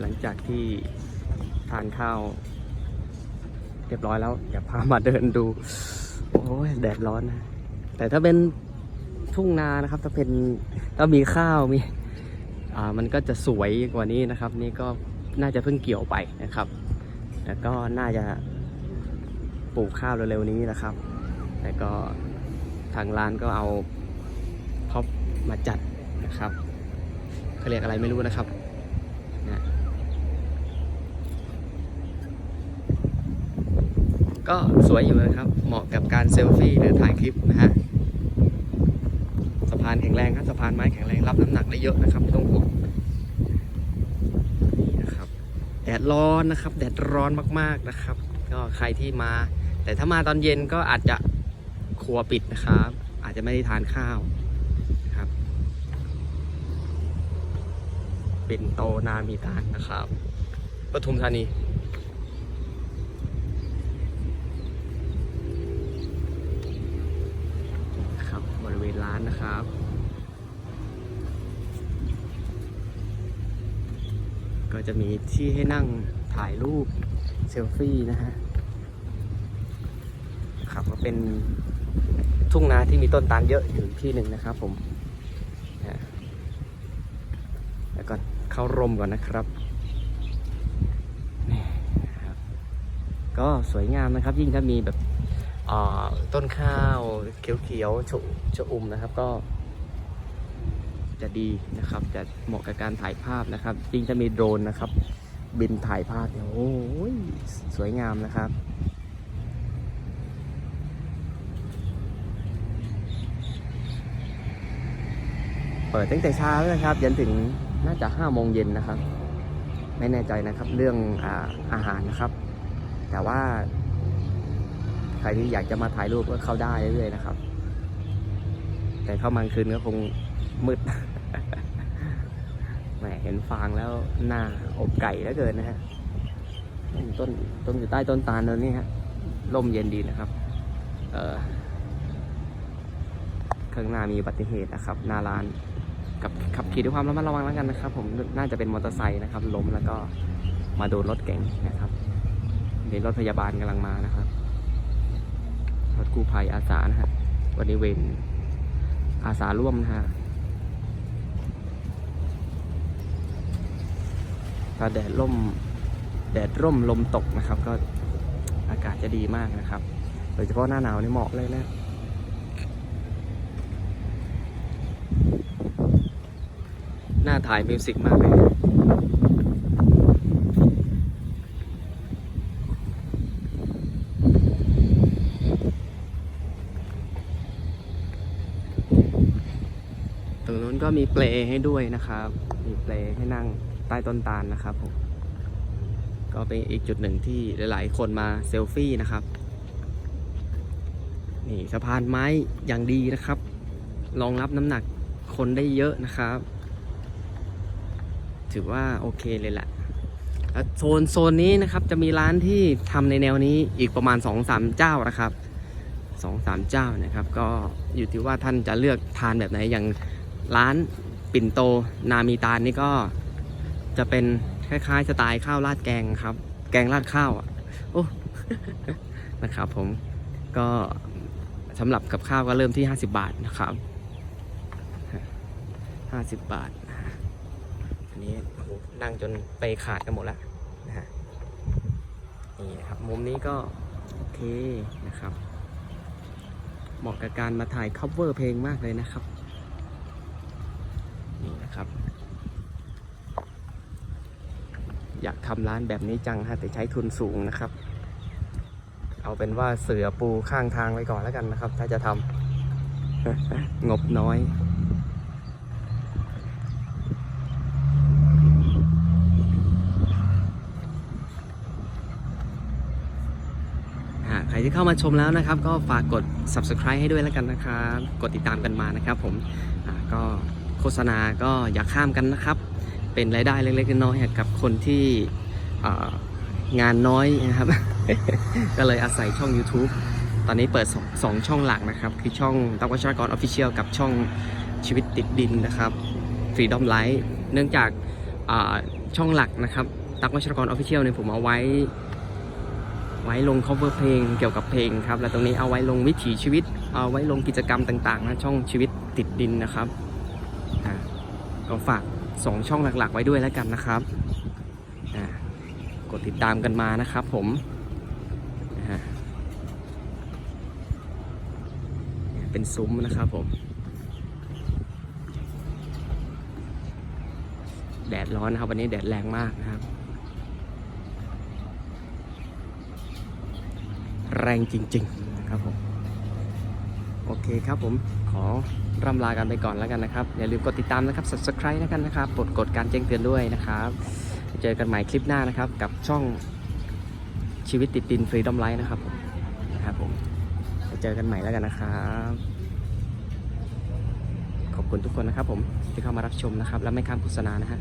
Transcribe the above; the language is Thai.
หลังจากที่ทานข้าวเรียบร้อยแล้วเดี๋ยวพามาเดินดู โอ้ยแดดร้อนนะ แต่ถ้าเป็นทุ่งนานะครับ ถ้าเป็นถ้ามีข้าวมีอ่ามันก็จะสวยกว่านี้นะครับ นี่ก็น่าจะเพิ่งเกี่ยวไปนะครับ แล้วก็น่าจะปลูกข้าวเร็วๆนี้นะครับ แต่ก็ทางร้านก็เอาท็อปมาจัดนะครับเขาเรียกอะไรไม่รู้นะครับนะ ก็สวยอยู่นะครับ เหมาะกับการเซลฟี่หรือถ่ายคลิปนะฮะสะพานแข็งแรงครับสะพานไม้แข็งแรงรับน้ำหนักได้เยอะนะครับไม่ต้องห่วงนี่นะครับแดดร้อนนะครับ แดดร้อนมากๆนะครับ ก็ใครที่มา แต่ถ้ามาตอนเย็นก็อาจจะครัวปิดนะครับ อาจจะไม่ได้ทานข้าวนะครับ เปิ่นโตนามีตานนะครับปทุมธานีานนะครับ ก็จะมีที่ให้นั่งถ่ายรูปเซลฟี่นะฮะครับก็เป็นทุ่งนาที่มีต้นตาลเยอะอยู่ที่หนึ่งนะครับผมแล้วก็เข้าร่มก่อนนะครับนี่ครับก็สวยงามนะครับยิ่งถ้ามีแบบ ต้นข้าวเขียวๆชะชะอุ่มนะครับก็จะดีนะครับ จะเหมาะกับการถ่ายภาพนะครับยิ่งจะมีโดรนนะครับ บินถ่ายภาพเนี่ยโอ้ยสวยงามนะครับเปิดตั้งแต่เช้านะครับยันถึงน่าจะห้าโมงเย็นนะครับ ไม่แน่ใจนะครับเรื่องอาอาหารนะครับ แต่ว่า ครที่อยากจะมาถ่ายรูปก็เข้าได้เรื่อยๆนะครับ แต่เข้ามากลางคืนก็คงมืดแหมเห็นฟางแล้วหน้าอบไก่แล้วเกินนะฮะต้นต้นอยู่ใต้ต้นตาลนั่นนี่ฮะร่มเย็นดีนะครับ เออข้างหน้ามีอุบัติเหตุนะครับ หน้าร้านกับขับขี่ด้วยความระมัดระวังแล้วกันนะครับ ผมน่าจะเป็นมอเตอร์ไซค์นะครับล้มแล้วก็มาโดนรถเก๋งนะครับมีรถพยาบาลกำลังมานะครับ รถกู้ภัยอาสานะฮะวันนี้เวรอาสาร่วมนะฮะถ้าแดดร่ม แดดร่มลมตกนะครับ ก็อากาศจะดีมากนะครับ โดยเฉพาะหน้าหนาวนี่เหมาะเลยนะหน่าถ่ายมิวสิกมากเลย นู้นก็มีเปลให้ด้วยนะครับ มีเปลให้นั่งใต้ต้นตาลนะครับผมก็เป็นอีกจุดหนึ่งที่หลายๆ คนมาเซลฟี่นะครับ นี่สะพานไม้อย่างดีนะครับ รองรับน้ำหนักคนได้เยอะนะครับ ถือว่าโอเคเลยแหละโซนโซนนี้นะครับจะมีร้านที่ทำในแนวนี้อีกประมาณ2อสามเจ้านะครับสองสามเจ้านะครับ ก็อยู่ที่ว่าท่านจะเลือกทานแบบไหนอย่าง ร้านปิ่นโตนามีตาลนี่ก็จะเป็นคล้ายๆสไตล์ข้าวราดแกงครับ แกงราดข้าวอะโอ้นะครับผมก็สำหรับกับข้าวก็เริ่มที่ 50 บาทนะครับ 50 บาทอันนี้นั่งจนไปขาดกันหมดแล้วนะฮะนี่นะครับมุมนี้ก็โอเคนะครับ เหมาะกับการมาถ่าย cover เพลงมากเลยนะครับ นะครับ อยากทำร้านแบบนี้จังฮะแต่ใช้ทุนสูงนะครับ เอาเป็นว่าเสือปูข้างทางไว้ก่อนแล้วกันนะครับ ถ้าจะทำงบน้อยใครที่เข้ามาชมแล้วนะครับ ก็ฝากกด subscribe ให้ด้วยแล้วกันนะครับ กดติดตามกันมานะครับผมก็ ฆษณาก็อย่าข้ามกันนะครับ เป็นรายได้เล็กๆน้อยๆกับคนที่งานน้อยนะครับ ก็เลยอาศัยช่อง YouTube ตอนนี้เปิดสองช่องหลักนะครับ คือช่องตักวัชรกรออฟฟิเชียลกับช่องชีวิตติดดินนะครับ Freedom Life เนื่องจากช่องหลักนะครับตักวัชรกรออฟฟิเชียลเนี่ยผมเอาไว้ไว้ลง cover เพลงเกี่ยวกับเพลงครับ และตรงนี้เอาไว้ลงวิถีชีวิต เอาไว้ลงกิจกรรมต่างๆนะช่องชีวิตติดดินนะครับ ก็ฝาก 2 ช่องหลักๆ ไว้ด้วยแล้วกันนะครับ กดติดตามกันมานะครับผมเป็นซุ้มนะครับผม แดดร้อนนะครับ วันนี้แดดแรงมากนะครับ แรงจริงๆนะครับผม โอเคครับผมขอร่ำลากันไปก่อนแล้วกันนะครับ อย่าลืมกดติดตามนะครับ subscribe แล้วกันนะครับกดกดการแจ้งเตือนด้วยนะครับเจอกันใหม่คลิปหน้านะครับ กับช่องชีวิตติดดินฟรีดอมไลท์นะครับผมนะครับผมเจอกันใหม่แล้วกันนะครับ ขอบคุณทุกคนนะครับผมที่เข้ามารับชมนะครับ และไม่ข้ามโฆษณานะฮะ